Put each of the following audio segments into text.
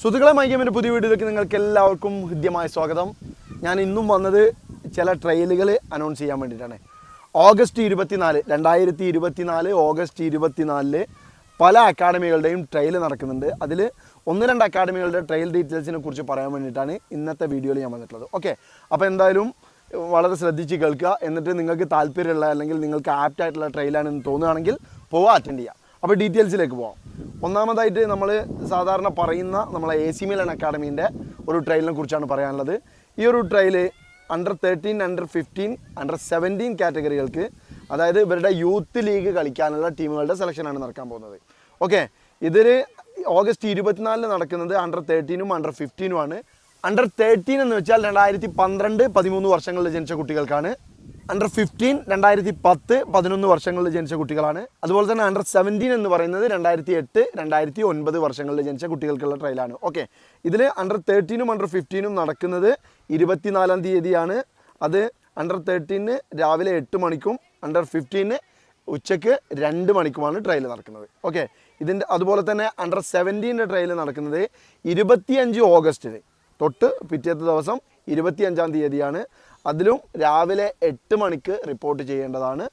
സുഹൃത്തുക്കളെ മൈക്കമിന്റെ പുതിയ വീഡിയോയിലേക്ക് നിങ്ങൾക്ക് എല്ലാവർക്കും ഹൃദ്യമായ സ്വാഗതം. ഞാൻ ഇന്നും വന്നത് ചില ട്രെയിലുകൾ അനൗൺസ് ചെയ്യാൻ വേണ്ടിയിട്ടാണ്. ഓഗസ്റ്റ് ഇരുപത്തിനാല് രണ്ടായിരത്തി ഇരുപത്തിനാല് ഓഗസ്റ്റ് ഇരുപത്തിനാലിൽ പല അക്കാഡമികളുടെയും ട്രെയിൽ നടക്കുന്നുണ്ട്. അതിൽ ഒന്ന് രണ്ട് അക്കാഡമികളുടെ ട്രെയിൽ ഡീറ്റെയിൽസിനെ കുറിച്ച് പറയാൻ വേണ്ടിയിട്ടാണ് ഇന്നത്തെ വീഡിയോയിൽ ഞാൻ വന്നിട്ടുള്ളത്. ഓക്കെ അപ്പോൾ എന്തായാലും വളരെ ശ്രദ്ധിച്ച് കേൾക്കുക. എന്നിട്ട് നിങ്ങൾക്ക് താല്പര്യമുള്ള അല്ലെങ്കിൽ നിങ്ങൾക്ക് ആപ്റ്റ് ആയിട്ടുള്ള ട്രെയിലാണെന്ന് തോന്നുകയാണെങ്കിൽ പോവുക അറ്റൻഡ് ചെയ്യുക അപ്പോൾ ഡീറ്റെയിൽസിലേക്ക് പോവാം. ഒന്നാമതായിട്ട് നമ്മൾ സാധാരണ പറയുന്ന നമ്മളെ എ സി മിലൻ അക്കാഡമീന്റെ ഒരു ട്രയലിനെ കുറിച്ചാണ് പറയാനുള്ളത്. ഈ ഒരു trial under thirteen under fifteen under seventeen കാറ്റഗറികൾക്ക് അതായത് ഇവരുടെ യൂത്ത് ലീഗ് കളിക്കാനുള്ള ടീമുകളുടെ സെലക്ഷനാണ് നടക്കാൻ പോകുന്നത്. ഓക്കെ ഇതിൽ ഓഗസ്റ്റ് ഇരുപത്തിനാലിന് നടക്കുന്നത് അണ്ടർ തേർട്ടീനും അണ്ടർ ഫിഫ്റ്റീനുമാണ് അണ്ടർ തേർട്ടീൻ എന്ന് വെച്ചാൽ രണ്ടായിരത്തി പന്ത്രണ്ട് പതിമൂന്ന് വർഷങ്ങളിൽ ജനിച്ച കുട്ടികൾക്കാണ് അണ്ടർ ഫിഫ്റ്റീൻ രണ്ടായിരത്തി പത്ത് പതിനൊന്ന് വർഷങ്ങളിൽ ജനിച്ച കുട്ടികളാണ്. അതുപോലെ തന്നെ അണ്ടർ സെവന്റീൻ എന്ന് പറയുന്നത് രണ്ടായിരത്തി എട്ട് രണ്ടായിരത്തി ഒൻപത് വർഷങ്ങളിൽ ജനിച്ച കുട്ടികൾക്കുള്ള ട്രയലാണ് ഓക്കെ ഇതിൽ അണ്ടർ തേർട്ടീനും അണ്ടർ ഫിഫ്റ്റീനും നടക്കുന്നത് ഇരുപത്തിനാലാം തീയതിയാണ്. അത് അണ്ടർ തേർട്ടീന് രാവിലെ എട്ട് മണിക്കും അണ്ടർ ഫിഫ്റ്റീന് ഉച്ചയ്ക്ക് രണ്ട് മണിക്കുമാണ് ട്രയൽ നടക്കുന്നത്. ഓക്കെ ഇതിന്റെ അതുപോലെ തന്നെ അണ്ടർ സെവന്റീന്റെ ട്രയൽ നടക്കുന്നത് ഇരുപത്തിയഞ്ച് ഓഗസ്റ്റിന്. തൊട്ട് പിറ്റേത്തെ ദിവസം ഇരുപത്തിയഞ്ചാം തീയതിയാണ്. അതിലും രാവിലെ എട്ട് മണിക്ക് റിപ്പോർട്ട് ചെയ്യേണ്ടതാണ്.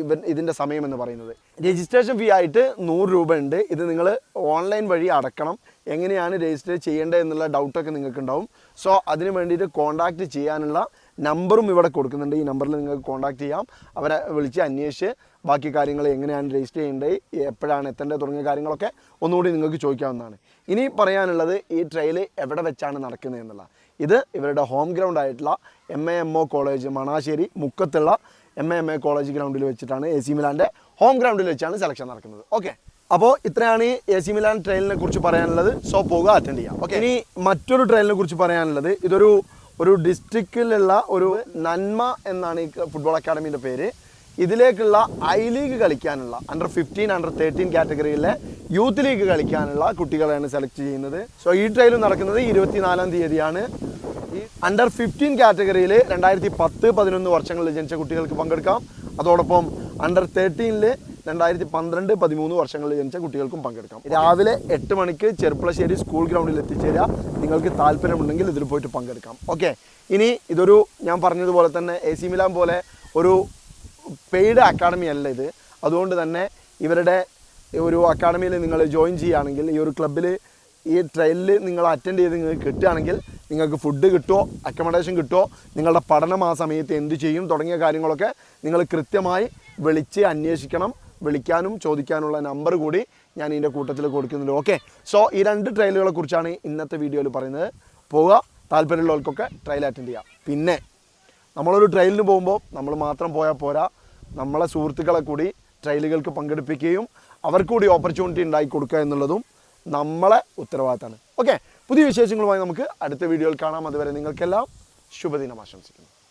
ഇവൻ ഇതിന്റെ സമയം എന്ന് പറയുന്നത്. രജിസ്ട്രേഷൻ ഫീ ആയിട്ട് നൂറ് ഉണ്ട്. ഇത് നിങ്ങൾ ഓൺലൈൻ വഴി അടക്കണം. എങ്ങനെയാണ് രജിസ്റ്റർ ചെയ്യേണ്ടത് എന്നുള്ള ഡൗട്ടൊക്കെ നിങ്ങൾക്ക് ഉണ്ടാവും സോ അതിന് വേണ്ടിയിട്ട് കോൺടാക്റ്റ് ചെയ്യാനുള്ള നമ്പറും ഇവിടെ കൊടുക്കുന്നുണ്ട്. ഈ നമ്പറിൽ നിങ്ങൾക്ക് കോൺടാക്റ്റ് ചെയ്യാം. അവരെ വിളിച്ച് അന്വേഷിച്ച് ബാക്കി കാര്യങ്ങൾ എങ്ങനെയാണ് രജിസ്റ്റർ ചെയ്യേണ്ടത് എപ്പോഴാണ് എത്തേണ്ടത് തുടങ്ങിയ കാര്യങ്ങളൊക്കെ ഒന്നുകൂടി നിങ്ങൾക്ക് ചോദിക്കാവുന്നതാണ്. ഇനി പറയാനുള്ളത് ഈ ട്രയൽ എവിടെ വെച്ചാണ് നടക്കുന്നത് എന്നുള്ള ഇത് ഇവരുടെ ഹോം ഗ്രൗണ്ട് ആയിട്ടുള്ള M A M O college Manassery മുക്കത്തുള്ള M A M A college ഗ്രൗണ്ടിൽ വെച്ചിട്ടാണ് എ സി മിലാന്റെ ഹോം ഗ്രൗണ്ടിൽ വെച്ചാണ് സെലക്ഷൻ നടക്കുന്നത്. ഓക്കെ അപ്പോൾ ഇത്രയാണ് ഈ എ സി മിലാൻ ട്രെയിലിനെ കുറിച്ച് പറയാനുള്ളത്. സോ പോകുക അറ്റൻഡ് ചെയ്യാം. ഓക്കെ ഇനി മറ്റൊരു ട്രെയിലിനെ കുറിച്ച് പറയാനുള്ളത്. ഇതൊരു ഒരു ഡിസ്ട്രിക്റ്റിലുള്ള ഒരു നന്മ എന്നാണ് ഈ ഫുട്ബോൾ അക്കാഡമിന്റെ പേര്. ഇതിലേക്കുള്ള ഐ ലീഗ് കളിക്കാനുള്ള അണ്ടർ ഫിഫ്റ്റീൻ അണ്ടർ തേർട്ടീൻ കാറ്റഗറിയിലെ യൂത്ത് ലീഗ് കളിക്കാനുള്ള കുട്ടികളെയാണ് സെലക്ട് ചെയ്യുന്നത്. സോ ഈ ട്രയൽ നടക്കുന്നത് ഇരുപത്തിനാലാം തീയതിയാണ്. അണ്ടർ ഫിഫ്റ്റീൻ കാറ്റഗറിയിൽ രണ്ടായിരത്തി പത്ത് പതിനൊന്ന് വർഷങ്ങളിൽ ജനിച്ച കുട്ടികൾക്ക് പങ്കെടുക്കാം. അതോടൊപ്പം അണ്ടർ തേർട്ടീനിൽ രണ്ടായിരത്തി പന്ത്രണ്ട് പതിമൂന്ന് വർഷങ്ങളിൽ ജനിച്ച കുട്ടികൾക്കും പങ്കെടുക്കാം. രാവിലെ എട്ട് മണിക്ക് ചെറുപ്പളശ്ശേരി സ്കൂൾ ഗ്രൗണ്ടിൽ എത്തിച്ചേരുക. നിങ്ങൾക്ക് താല്പര്യമുണ്ടെങ്കിൽ ഇതിൽ പോയിട്ട് പങ്കെടുക്കാം. ഓക്കെ ഇനി ഇതൊരു ഞാൻ പറഞ്ഞതുപോലെ തന്നെ എ സി മിലാൻ പോലെ ഒരു പെയ്ഡ് അക്കാഡമി അല്ല ഇത്. അതുകൊണ്ട് തന്നെ ഇവരുടെ ഒരു അക്കാഡമിയിൽ നിങ്ങൾ ജോയിൻ ചെയ്യുകയാണെങ്കിൽ ഈ ഒരു ക്ലബ്ബിൽ ഈ ട്രയലിൽ നിങ്ങൾ അറ്റൻഡ് ചെയ്ത് നിങ്ങൾക്ക് കിട്ടുകയാണെങ്കിൽ നിങ്ങൾക്ക് ഫുഡ് കിട്ടുമോ? അക്കോമഡേഷൻ കിട്ടുമോ? നിങ്ങളുടെ പഠനം ആ സമയത്ത് എന്ത് ചെയ്യും? തുടങ്ങിയ കാര്യങ്ങളൊക്കെ നിങ്ങൾ കൃത്യമായി വിളിച്ച് അന്വേഷിക്കണം. വിളിക്കാനും ചോദിക്കാനുള്ള നമ്പർ കൂടി ഞാൻ ഇതിന്റെ കൂട്ടത്തിൽ കൊടുക്കുന്നുണ്ട്. ഓക്കെ സോ ഈ രണ്ട് ട്രയലുകളെ കുറിച്ചാണ് ഇന്നത്തെ വീഡിയോയിൽ പറയുന്നത്. പോവുക. താല്പര്യമുള്ളവർക്കൊക്കെ ട്രയൽ അറ്റൻഡ് ചെയ്യാം. പിന്നെ നമ്മളൊരു ട്രയലിന് പോകുമ്പോൾ നമ്മൾ മാത്രം പോയാൽ പോരാ. നമ്മളെ സുഹൃത്തുക്കളെ കൂടി ട്രയലുകൾക്ക് പങ്കെടുപ്പിക്കുകയും അവർക്ക് കൂടി ഓപ്പർച്യൂണിറ്റി ഉണ്ടാക്കി കൊടുക്കുക എന്നുള്ളതും നമ്മളെ ഉത്തരവാദിത്തമാണ്. ഓക്കെ പുതിയ വിശേഷങ്ങളുമായി നമുക്ക് അടുത്ത വീഡിയോയിൽ കാണാം. അതുവരെ നിങ്ങൾക്കെല്ലാം ശുഭദിനം ആശംസിക്കുന്നു.